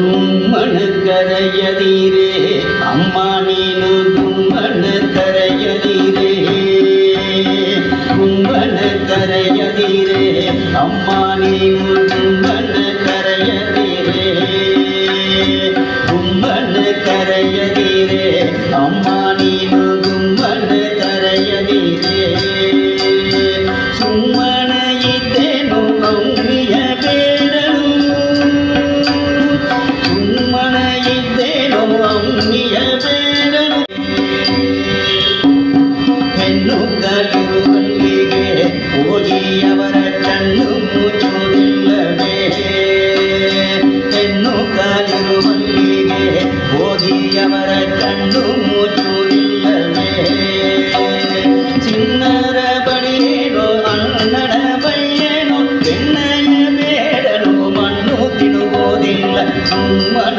தும்மன கரைய நீரே அம்மா நீனு தும்மன கரைய நீரே கும்மன கரைய நீரே அம்மா நீனு ஜோதி அவர கண்ணு மூச்சு சின்னர பணியேனோ அண்ணன பையனோ பெண்ணைய மேடனோ மண்ணு தினுவோதில்ல சும்மன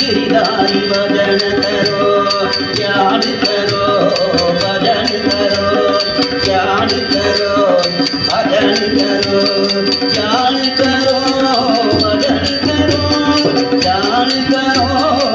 गिरिधारी भजन करो ज्ञान करो भजन करो ज्ञान करो भजन करो ज्ञान करो भजन करो ज्ञान करो